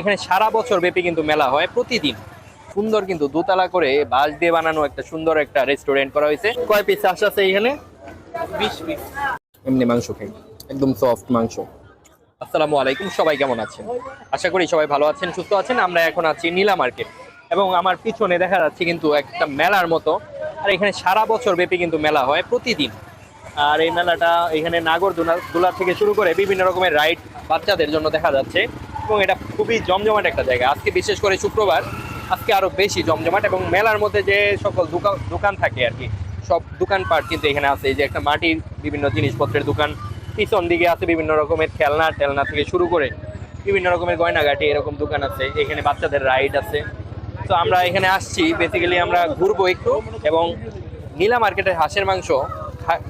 এখানে সারা বছর ব্যাপী কিন্তু মেলা হয় প্রতিদিন। সুন্দর কিন্তু দোতলা করে বাঁশ দিয়ে বানানো একটা সুন্দর একটা রেস্টুরেন্ট করা হয়েছে। কয় পিস চাষ আছে এখানে? বিশ পিস এমনি মাংস খাই একদম সফট মাংস। আসসালামু আলাইকুম সবাই কেমন আছেন? আশা করি সবাই ভালো আছেন সুস্থ আছেন। আমরা এখন আছি নীলা মার্কেট। এবং আমার পিছনে দেখা যাচ্ছে কিন্তু একটা মেলার মতো। আর এখানে সারা বছর ব্যাপী কিন্তু মেলা হয় প্রতিদিন। আর এই মেলাটা এখানে নাগর দোলা থেকে শুরু করে বিভিন্ন রকমের রাইড বাচ্চাদের জন্য দেখা যাচ্ছে। এবং এটা খুবই জমজমাট একটা জায়গা। আজকে বিশেষ করে শুক্রবার, আজকে আরও বেশি জমজমাট এবং মেলার মধ্যে যে সকল দোকান দোকান থাকে আর কি, সব দোকানপাট কিন্তু এখানে আছে। এই যে একটা মাটির বিভিন্ন জিনিসপত্রের দোকান, পিছন দিকে আছে বিভিন্ন রকমের খেলনা, টেলনা থেকে শুরু করে বিভিন্ন রকমের গয়নাগাটি, এরকম দোকান আছে। এখানে বাচ্চাদের রাইড আছে। তো আমরা এখানে আসছি বেসিক্যালি আমরা ঘুরবো একটু এবং নীলা মার্কেটের হাঁসের মাংস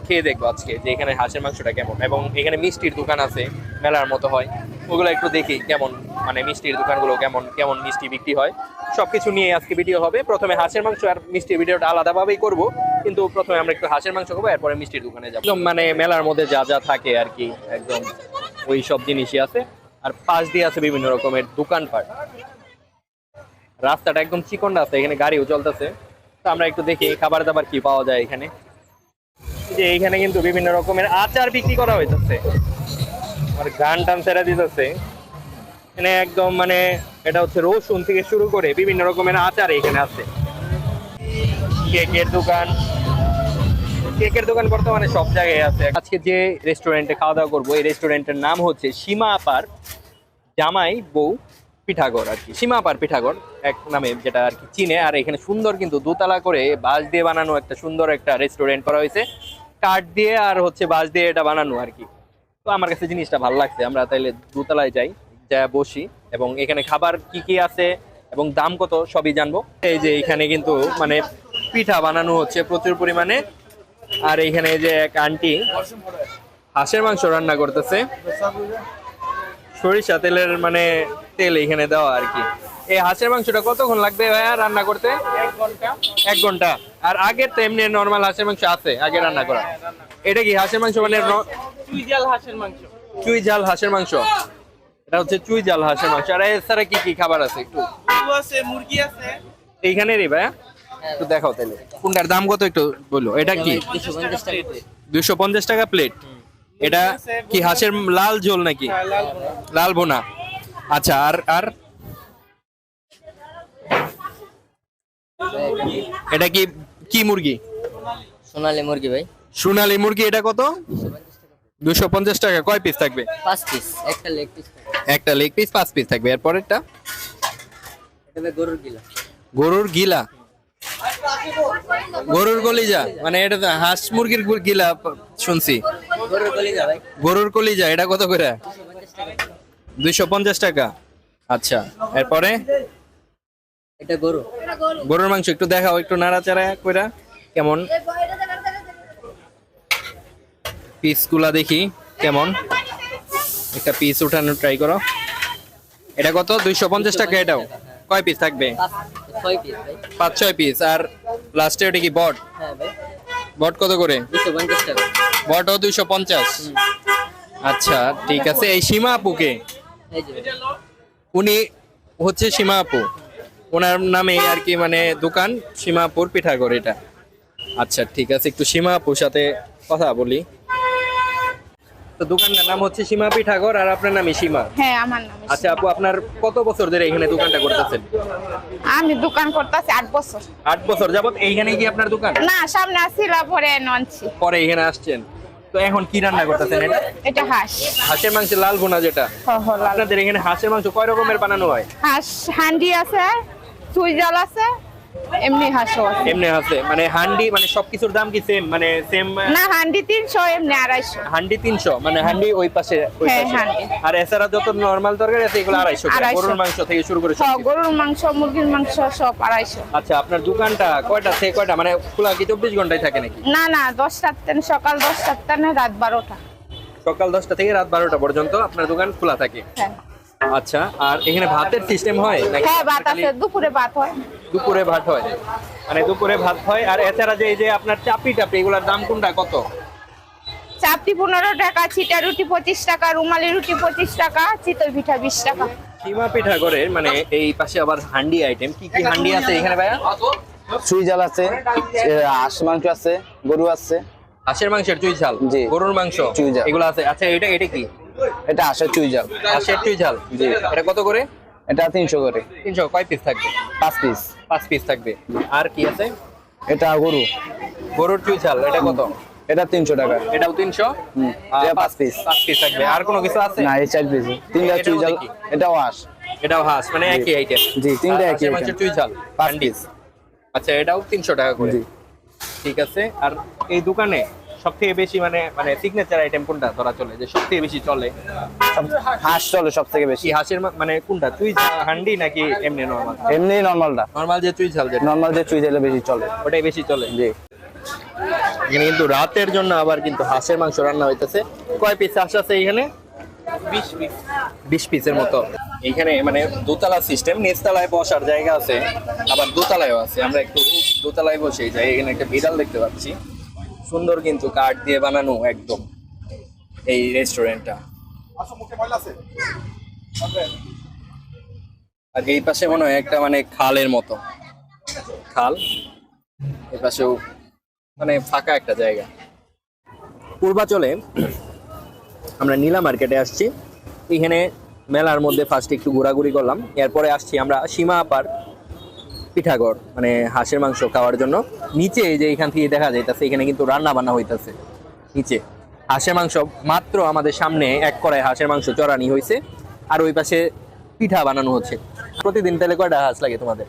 খেয়ে দেখব আজকে যে এখানে হাঁসের মাংসটা কেমন। এবং এখানে মিষ্টির দোকান আছে, মেলার মতো হয়। ওগুলো একটু দেখি কেমন মানে মিষ্টির দোকানগুলো কেমন কেমন মিষ্টি বিক্রি হয়। সবকিছু নিয়ে আজকে ভিডিও হবে। প্রথমে হাঁসের মাংস আর মিষ্টির ভিডিওটা আলাদাভাবেই করব। কিন্তু প্রথমে আমরা একটু হাঁসের মাংস খাব, এরপরে মিষ্টির দোকানে যাব। মানে মেলার মধ্যে যা যা থাকে আর কি, একদম ওই সব জিনিসই আছে। আর পাশ দিয়ে আছে বিভিন্ন রকমের দোকানপাট। রাস্তাটা একদম চিকন রাস্তা, এখানে গাড়িও চলতেছে। তো আমরা একটু দেখি খাবার দাবার কি পাওয়া যায় এখানে। যে এইখানে কিন্তু বিভিন্ন রকমের আচার বিক্রি করা হইতেছে। আর গান টান সেরা দিতেছে। এখানে একদম মানে এটা হচ্ছে রসুন থেকে শুরু করে বিভিন্ন রকমের আচার এখানে আছে। কেকের দোকান। কেকের দোকান বর্তমানে সব জায়গায় আছে। আজকে যে রেস্টুরেন্টে খাওয়া দাওয়া করব, এই রেস্টুরেন্টের নাম হচ্ছে সীমা আপার জামাই বউ পিঠাগড় আর কি। সীমা আপার পিঠাগড়, এক নামে যেটা আর কি চিনে। আর এখানে সুন্দর কিন্তু দোতলা করে বাঁশ দিয়ে বানানো একটা সুন্দর একটা রেস্টুরেন্ট করা হয়েছে। কাঠ দিয়ে আর হচ্ছে বাঁশ দিয়ে এটা বানানো আর কি। তো আমার কাছে জিনিসটা ভালো লাগছে। আমরা তাইলে দোতলায় যাই যা বসি এবং এখানে খাবার কি কি আছে এবং দাম কত সবই জানব। এই যে এখানে কিন্তু মানে পিঠা বানানো হচ্ছে প্রচুর পরিমাণে। আর এখানে যে এক আন্টি হাঁসের মাংস রান্না করতেছে। সরিষা তেলের মানে তেল এখানে দেওয়া আর কি। এই হাঁসের মাংসটা কতক্ষণ লাগবে ভাইয়া রান্না করতে? এক ঘণ্টা। এক ঘণ্টা। আর আগের তো এমনি নর্মাল হাঁসের মাংস আছে আগে রান্না করা। এটা কি হাঁসের মাংস মানে চুই জাল হাঁসের মাংস। চুই ঝাল হাঁসের মাংস? এটা হচ্ছে চুই ঝাল হাঁসের মাংস। আর এছাড়া কি কি খাবার আছে একটু? আছে মুরগি আছে। এইখানে রে ভাইয়া? একটু দেখাও তাহলে। কোনটার দাম কত একটু বলো? এটা কি? দুশো পঞ্চাশ টাকা প্লেট এটা কি হাঁসের লাল ঝোল নাকি? হ্যাঁ, লাল লাল বোনা আচ্ছা আর আর? এটা কি কি মুরগি? সোনালী মুরগি ভাই। সোনালী মুরগি এটা কত? দুশো পঞ্চাশ টাকা। কয় পিস থাকবে? পাঁচ পিস একটা লেগ পিস একটা লেগ পিস পাঁচ পিস থাকবে। এরপরেরটা? ভাই গরুর গিলা। গরুর গিলা। গরুর কলিজা। মানে এটা তো হাঁস মুরগির গিলা শুনছি। গরুর গরুর কলিজা এটা কত করে? দুইশো পঞ্চাশ টাকা। আচ্ছা এরপরে? এটা গরু। গরুর মাংস একটু দেখাও একটু নাড়াচাড়া কইরা। কেমন? পিসগুলা দেখি কেমন? একটা পিস উঠানো ট্রাই করো। এটা কত? দুইশো পঞ্চাশ টাকা এটাও। কয় পিস থাকবে? পাঁচ ছয় পিস আর লাস্টে ওটা কি বট? হ্যাঁ বট কত করে? টাকা। বটও দুইশো পঞ্চাশ। আচ্ছা ঠিক আছে। এই সীমা আপুকে? উনি হচ্ছে সীমা আপু। ওনার নামে আর কি মানে দোকান সীমাপুর পিঠাগড় এটা। আচ্ছা ঠিক আছে। একটু সীমা আপুর সাথে কথা বলি। তো দোকানটার নাম হচ্ছে সীমা পিঠাগড় আর আপনার নামই সীমা? হ্যাঁ আমার নাম আচ্ছা আপু আপনার কত বছর ধরে এখানে দোকানটা করতেছেন? আমি দোকান করতেছি আট বছর। আট বছর যাবত এইখানে কি আপনার দোকান? না সামনে আসছিল পরে ননছি পরে এখানে আসছেন। তো এখন কি রান্না করতেছেন এটা? এটা হাঁস। হাঁসের মাংসের লাল ভুনা যেটা। আপনাদের এখানে হাঁসের মাংস কয় রকমের বানানো হয়? হাঁস হান্ডি আছে সুই আছে এমনি হাঁসও আছে। এমনি আছে মানে হান্ডি মানে সবকিছুর দাম কি সেম মানে সেম না হান্ডি তিনশো এমনি আড়াইশো। হান্ডি তিনশো মানে হান্ডি ওই পাশে ওই হ্যাঁ, পাশে। আর এছাড়া যত নর্মাল তরকারি আছে এগুলো আড়াইশো করে। আড়াইশো। গরুর মাংস থেকে শুরু করে সব গরুর মাংস মুরগির মাংস সব আড়াইশো। আচ্ছা আপনার দোকানটা কয়টা? থেকে কয়টা? মানে খোলা কি চব্বিশ ঘন্টায় থাকে নাকি? না না দশটার তেন সকাল দশটার তেন রাত বারোটা। সকাল দশটা থেকে রাত বারোটা পর্যন্ত আপনার দোকান খোলা থাকে। হ্যাঁ। আচ্ছা আর এখানে ভাতের সিস্টেম হয় নাকি? হ্যাঁ ভাত আছে দুপুরে ভাত হয়। দুপুরে ভাত হয়। মানে দুপুরে ভাত হয় আর এছাড়া যে এই যে আপনার চাপি টাপি এগুলোর দাম কোনটা কত? চাপটি পনেরো টাকা ছিটা রুটি পঁচিশ টাকা রুমালি রুটি পঁচিশ টাকা চিতই পিঠা বিশ টাকা। সীমা পিঠা করে মানে এই পাশে আবার হান্ডি আইটেম কি কি হান্ডি আছে এখানে ভাইয়া? চুই জাল আছে হাঁস মাংস আছে গরু আছে। হাঁসের মাংসের চুই ঝাল? জি। গরুর মাংস। এগুলো আছে। আচ্ছা এটা এটা কি? এটা হাঁসের চুই জাল হাঁসের চুই ঝাল। জি। এটা কত করে? এটা তিনশো করে। তিনশো কয় পিস থাকবে? পাঁচ পিস পাঁচ পিস থাকবে। আর কি আছে? এটা গরু। গরুর চুই ঝাল এটা কত? এটা তিনশো টাকা। এটাও তিনশো? হুম, এটা পাঁচ পিস পাঁচ পিস থাকবে। আর কোনো কিছু আছে? না এই চার পিস তিনটা চুই জাল এটাও হাঁস। এটাও হাঁস মানে একই আইটেম জি, তিনটা একই item। চুই ঝাল পাঁচ পিস আচ্ছা এটাও তিনশো টাকা করে। জি। ঠিক আছে আর এই দোকানে সব থেকে বেশি মানে মানে সিগনেচার আইটেম কোনটা ধরা চলে? যে সব থেকে বেশি চলে? হাঁস চলে সব থেকে বেশি হাঁসের মানে কোনটা? ঝাল হান্ডি নাকি এমনি নর্মাল এমনি নর্মালটা নর্মাল যে চুই ঝাল নর্মাল যে চুই জালে বেশি চলে। ওটাই বেশি চলে? জি। এখানে কিন্তু রাতের জন্য আবার কিন্তু হাঁসের মাংস রান্না হইতেছে। কয় পিস হাঁস আছে এখানে? বিশ পিস বিশ পিসের মতো। এখানে মানে দোতলা সিস্টেম নিচতলায় বসার জায়গা আছে আবার দোতলায়ও আছে। আমরা একটু দোতলায় বসে যাই। এখানে একটা বিড়াল দেখতে পাচ্ছি। সুন্দর কিন্তু কাঠ দিয়ে বানানো একদম এই রেস্টুরেন্টটা আর এই পাশে মনে হয় একটা মানে খালের মতো। খাল? এই পাশেও মানে ফাঁকা একটা জায়গা। পূর্বাচলে আমরা নীলা মার্কেটে আসছি। এখানে মেলার মধ্যে ফার্স্ট একটু ঘোরাঘুরি করলাম। এরপরে আসছি আমরা সীমা আপার পিঠাগড় মানে হাঁসের মাংস খাওয়ার জন্য। নিচে যে এখান থেকে দেখা যাইতেছে এখানে কিন্তু রান্না বান্না হইতাছে। নিচে হাঁসের মাংস মাত্র আমাদের সামনে এক কড়াই হাঁসের মাংস চড়ানি হয়েছে আর ওই পাশে পিঠা বানানো হচ্ছে। প্রতিদিন তাহলে কয়টা হাঁস লাগে তোমাদের?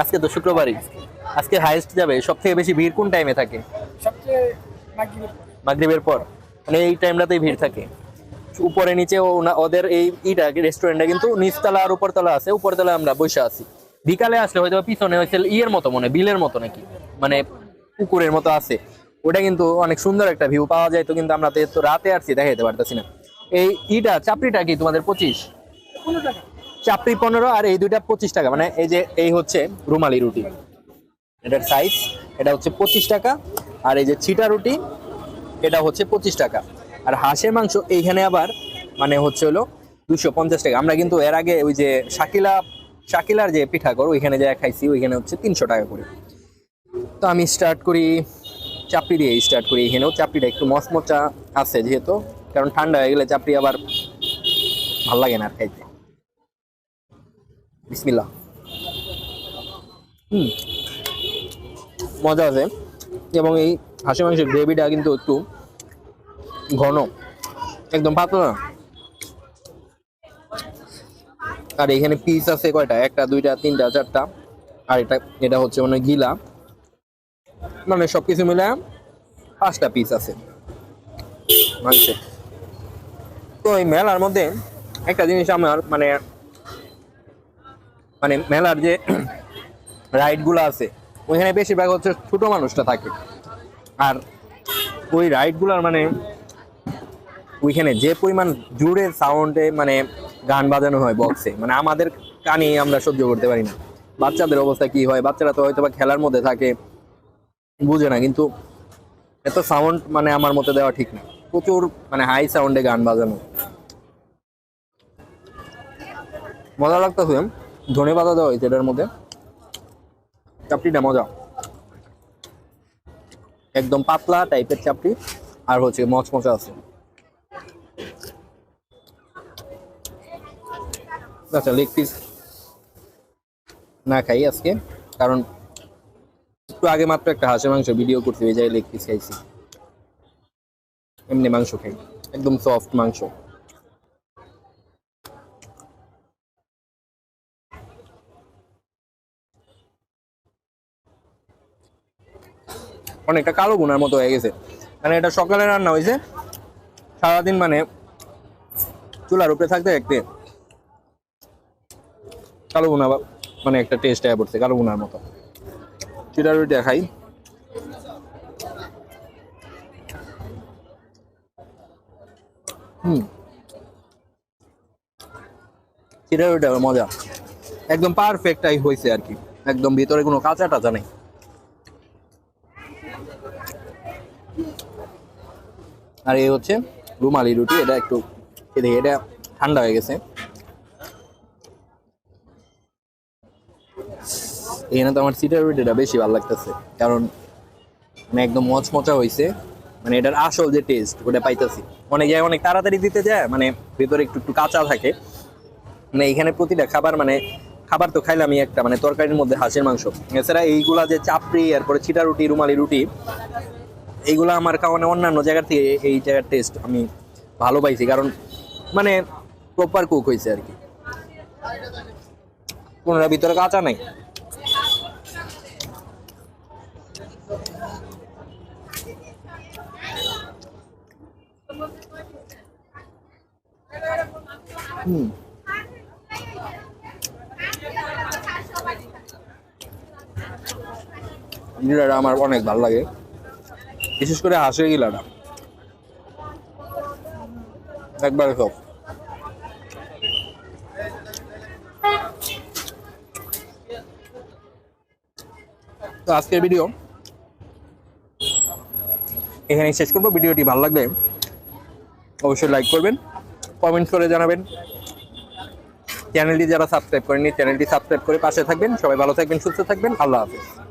আজকে তো শুক্রবারই। আজকে হাইস্ট যাবে। সব থেকে বেশি ভিড় কোন টাইমে থাকে? মাগরিবের পর। মানে এই টাইমটাতেই ভিড় থাকে। উপরে নিচে ওদের এই ইটা রেস্টুরেন্টটা কিন্তু নিচতলা আর উপরতলা আছে উপরতলা আমরা বসে আছি। বিকালে আসলে হয়তো পিছনে হয়েছে ইয়ের মতো মনে বিলের মতো নাকি? মানে পুকুরের মতো আছে। ওটা কিন্তু অনেক সুন্দর একটা ভিউ পাওয়া যায়, তো কিন্তু আমরা তো রাতে আসছি দেখাইতে পারতেছি না। এই ইটা, চাপড়িটা কি তোমাদের পঁচিশ? চাপড়ি পনেরো আর এই দুইটা পঁচিশ টাকা মানে এই যে এই হচ্ছে রুমালি রুটি। এটার সাইজ এটা হচ্ছে পঁচিশ টাকা, আর এই যে ছিটা রুটি, এটা হচ্ছে পঁচিশ টাকা। আর হাঁসের মাংস এইখানে আবার মানে হচ্ছে হলো দুশো পঞ্চাশ টাকা। আমরা কিন্তু এর আগে ওই যে শাকিলা, শাকিলার যে পিঠা করো ওইখানে যা খাইছি, ওইখানে হচ্ছে তিনশো টাকা করে। তো আমি স্টার্ট করি, চাপড়ি দিয়ে স্টার্ট করি এখানেও। চাপড়িটা একটু মচমচা আছে যেহেতু, কারণ ঠান্ডা হয়ে গেলে চাপড়ি আবার ভালো লাগে না আর খাইতে। বিসমিল্লাহ। হুম, মজা আছে। এবং এই হাঁসের মাংসের গ্রেভিটা কিন্তু একটু ঘন। একদম পাতলা। না। আর এখানে পিস আছে কয়টা? একটা, দুইটা, তিনটা, চারটা। আর এটা এটা হচ্ছে মানে গিলা। মানে সবকিছু মিলে পাঁচটা পিস আছে। তো এই মেলার মধ্যে একটা জিনিস আমার মানে মানে মেলার যে রাইডগুলো আছে, ওইখানে বেশিরভাগ হচ্ছে ছোট মানুষটা থাকে। আর ওই রাইডগুলার মানে ওইখানে যে পরিমাণ জুড়ে সাউন্ডে মানে গান বাজানো হয় বক্সে মানে আমাদের কানে আমরা সহ্য করতে পারি না। বাচ্চাদের অবস্থা কি হয়? বাচ্চারা তো হয়তো বা খেলার মধ্যে থাকে, বুঝে না, কিন্তু এত সাউন্ড মানে আমার মতে দেওয়া ঠিক না। প্রচুর মানে হাই সাউন্ডে গান বাজানো। মজা লাগতেছে ধনে পাতা দেওয়া হয়েছে এটার মধ্যে। চাপড়িটা মজা। একদম পাতলা টাইপের চাপড়ি, আর হচ্ছে মচমচা আছে। আচ্ছা লেগ পিস না খাই আজকে, কারণ একটু আগে মাত্র একটা হাঁসের মাংস ভিডিও করতে হয়ে যায় লেগ পিস খাইছি। এমনি মাংস খাই, একদম সফট মাংস। অনেকটা কালো গুনার মতো হয়ে গেছে। মানে এটা সকালে রান্না হয়েছে, সারাদিন মানে চুলার উপরে থাকতে থাকতে কালো গুনা বা- মানে একটা টেস্ট আয় পড়ছে কালো গুনার মতো। চিটা রুটিটা খাই হুম। চিটা রুটিটা মজা। একদম পারফেক্টটাই হয়েছে আর কি। একদম ভিতরে কোনো কাঁচা টাচা নেই। আর এই হচ্ছে রুমালি রুটি, এটা একটু এটা ঠান্ডা হয়ে গেছে। এখানে তো আমার সিটার রুটিটা বেশি ভালো লাগতেছে। কারণ মানে একদম মচমচা হয়েছে মানে এটার আসল যে টেস্ট ওটা পাইতেছি। অনেক জায়গায় অনেক তাড়াতাড়ি দিতে যায় মানে ভেতরে একটু একটু কাঁচা থাকে। মানে এখানে প্রতিটা খাবার মানে খাবার তো খাইলামই একটা মানে তরকারির মধ্যে হাঁসের মাংস। এছাড়া এইগুলা যে চাপড়ি, এরপরে চিটা রুটি, রুমালি রুটি, এইগুলা আমার কারণে অন্যান্য জায়গার থেকে এই জায়গার টেস্ট আমি ভালো পাইছি। কারণ মানে প্রপার কুক হয়েছে আর কি। কোনটা ভিতরে কাঁচা নাই। হুম আমার অনেক ভালো লাগে। বিশেষ করে হাঁসের গিলাটা একবারে সব তো আজকের ভিডিও এখানে শেষ করব। ভিডিওটি ভালো লাগলে অবশ্যই লাইক করবেন কমেন্ট করে জানাবেন। চ্যানেলটি যারা সাবস্ক্রাইব করেনি চ্যানেলটি সাবস্ক্রাইব করে পাশে থাকবেন। সবাই ভালো থাকবেন, সুস্থ থাকবেন। আল্লাহ হাফিজ।